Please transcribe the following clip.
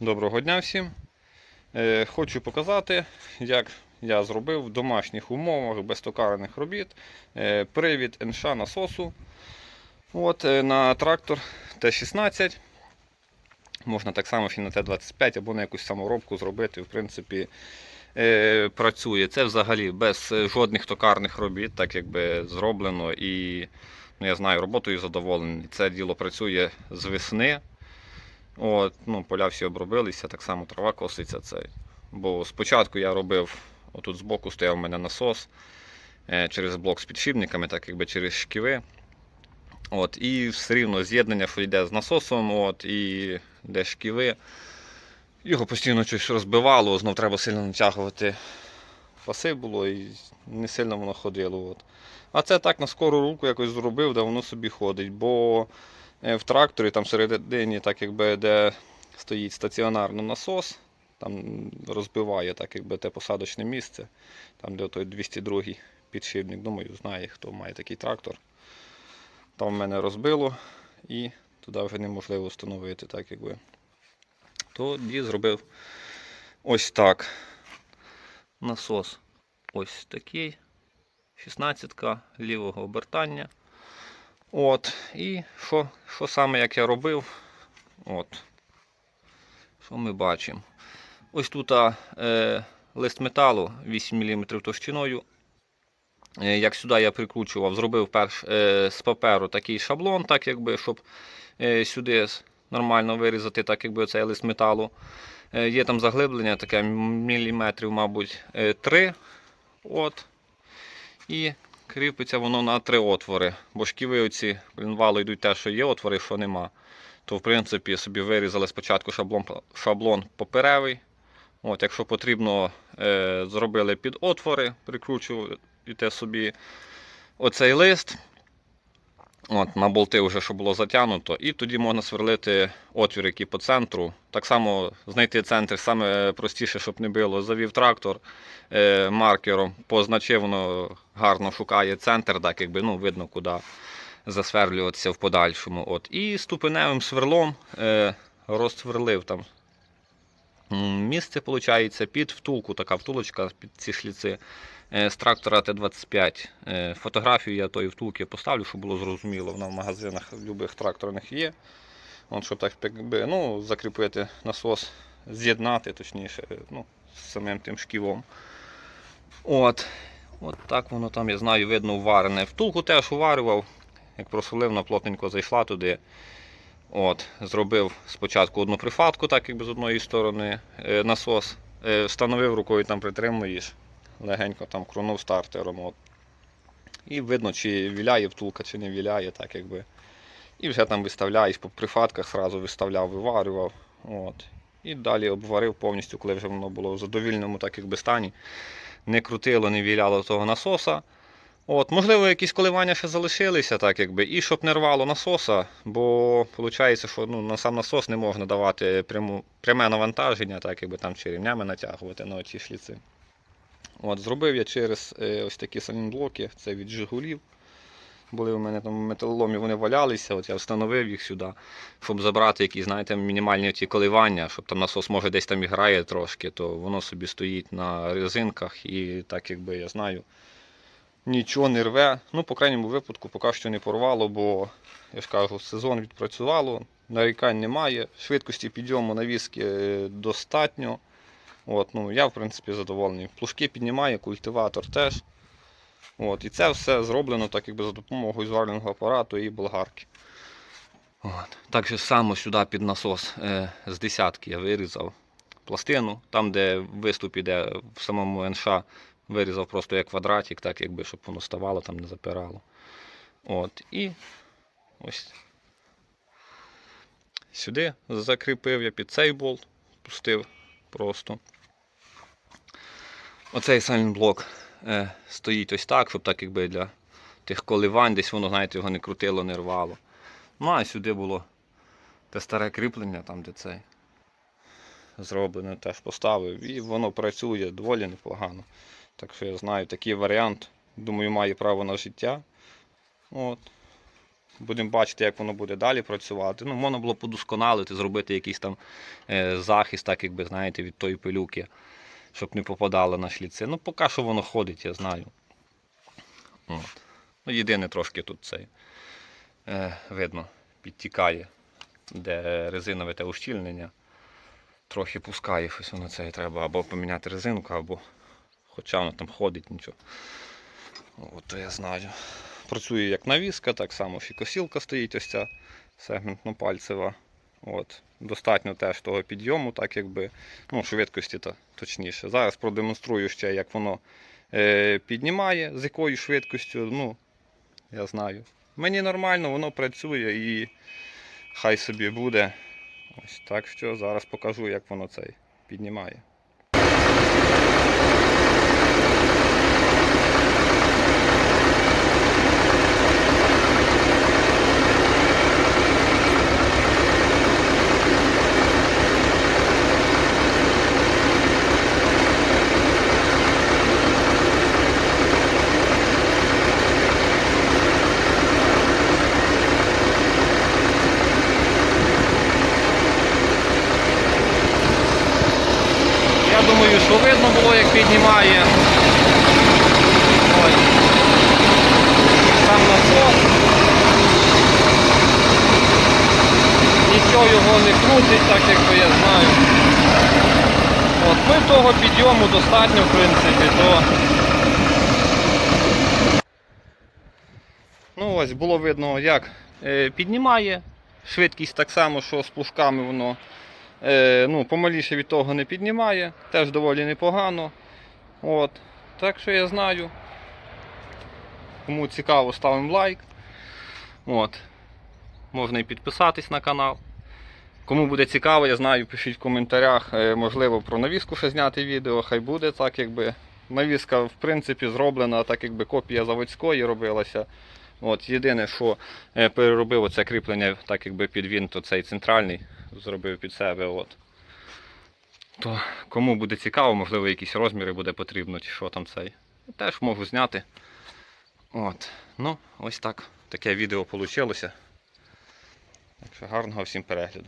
Доброго дня всім. Е, Хочу показати, як я зробив в домашніх умовах без токарених робіт е, привід НШ насосу От, е, на трактор Т-16. Можна так само і на Т-25 або на якусь саморобку зробити. В принципі, працює. Це взагалі без жодних токарних робіт, так якби зроблено. І ну, я знаю, роботою задоволений. Це діло працює з весни. От, ну, поля всі обробилися, так само трава коситься. Це. Бо спочатку я робив, отут збоку стояв у мене насос е, через блок з підшипниками, так якби через шківи. От, і все рівно з'єднання, що йде з насосом, от, і де шківи. Його постійно щось розбивало, знов треба сильно натягувати. Паси було і не сильно воно ходило. От. А це так на скору руку якось зробив, де воно собі ходить. Бо в тракторі там всередині, так якби, де стоїть стаціонарно насос, там розбиває так якби те посадочне місце, там де той 202 підшипник, думаю, знає, хто має такий трактор. Там в мене розбило і туди вже неможливо встановити, так якби. Тоді зробив ось так. Насос ось такий. 16 лівого обертання. От. І що, що саме як я робив? От. Що ми бачимо? Ось тут е, лист металу 8 мм товщиною. Е, як сюди я прикручував, зробив перш е, з паперу такий шаблон, так якби, щоб е, сюди нормально вирізати, так якби цей лист металу. Е, є там заглиблення, таке міліметрів, мабуть, 3. От. І кріпиться воно на три отвори. Бо шківи оці валу йдуть те, що є отвори, що нема. То в принципі собі вирізали спочатку шаблон, шаблон паперевий. От, якщо потрібно, е, зробили під отвори, прикручуєте собі оцей лист. От, на болти вже що було затягнуто, і тоді можна сверлити отвір, який по центру. Так само знайти центр саме простіше, щоб не було. Завів трактор е, маркером, позначив, воно гарно шукає центр, так якби ну, видно, куди засверлюватися в подальшому. От. І ступеневим сверлом е, розсверлив там місце, виходить, під втулку, така втулочка під ці шліци з трактора Т-25. Е, Фотографію я тої втулки поставлю, щоб було зрозуміло. Вона в магазинах любих тракторних є. От, щоб так ну, закріпити насос, з'єднати, точніше, ну, з самим тим шківом. От. От так воно там, я знаю, видно уварене. Втулку теж уварював, як просолив, вона плотненько зайшла туди. От, Зробив спочатку одну прифатку, так якби з одної сторони е, насос. Е, встановив рукою, там притримуєш, легенько там крунув стартером. От. І видно, чи віляє втулка, чи не віляє, так якби. І вже там виставляєш по прифатках, зразу виставляв, виварював. От. І далі обварив повністю, коли вже воно було в задовільному так якби стані. Не крутило, не віляло того насоса. От, можливо, якісь коливання ще залишилися, так якби, і щоб не рвало насоса, бо виходить, що ну, на сам насос не можна давати пряму, пряме навантаження, так якби там чи рівнями натягувати на оці шліци. От, зробив я через е, ось такі салінблоки, це від Жигулів. Були у мене там металоломі, вони валялися, от я встановив їх сюди, щоб забрати якісь, знаєте, мінімальні ті коливання, щоб там насос може десь там і грає трошки, то воно собі стоїть на резинках і так якби я знаю, нічого не рве. Ну, по крайньому випадку поки що не порвало, бо я ж кажу, сезон відпрацювало, нарікань немає, швидкості підйому навіски е, достатньо. От, ну, я в принципі задоволений. Плужки піднімає, культиватор теж. От, і це все зроблено так якби за допомогою зварювального апарату і болгарки. От. Так же само сюди під насос е, з десятки я вирізав пластину, там, де виступ іде в самому НШ, вирізав просто як квадратик, так якби, щоб воно ставало, там не запирало. От. І ось сюди закріпив я під цей болт, пустив просто. Оцей сайлентблок е, стоїть ось так, щоб так якби для тих коливань, десь воно, знаєте, його не крутило, не рвало. Ну а сюди було те старе кріплення, там де цей зроблене, теж поставив. І воно працює доволі непогано. Так що я знаю, такий варіант, думаю, має право на життя. От. Будемо бачити, як воно буде далі працювати. Ну, можна було подосконалити, зробити якийсь там е, захист, так якби, знаєте, від тої пилюки, щоб не попадало на шліци. Ну, поки що воно ходить, я знаю. От. Ну, єдине трошки тут цей е, видно, підтікає, де резинове те ущільнення. Трохи пускає щось воно це треба або поміняти резинку, або хоча воно там ходить нічого. От то я знаю. Працює як навіска, так само фікосілка стоїть ось ця сегментно-пальцева. От. Достатньо теж того підйому, так якби, ну, швидкості -то, точніше. Зараз продемонструю ще, як воно е, піднімає, з якою швидкістю. Ну, я знаю. Мені нормально, воно працює і хай собі буде. Ось так що зараз покажу, як воно цей піднімає. Я думаю, що видно було, як піднімає. Ось. Сам насос. Нічого його не крутить, так якби я знаю. От, і того підйому достатньо, в принципі, то. Ну ось було видно, як е, піднімає. Швидкість так само, що з плужками воно ну, помаліше від того не піднімає, теж доволі непогано. От. Так що я знаю. Кому цікаво, ставимо лайк. От. Можна і підписатись на канал. Кому буде цікаво, я знаю, пишіть в коментарях, е, можливо, про навіску ще зняти відео, хай буде так, якби. Навіска, в принципі, зроблена, так якби копія заводської робилася. От, єдине, що е, переробив оце кріплення, так якби під він, то центральний зробив під себе. От. То кому буде цікаво, можливо, якісь розміри буде потрібно, чи що там цей. Теж можу зняти. От. Ну, ось так. Таке відео вийшло. Так що гарного всім перегляду.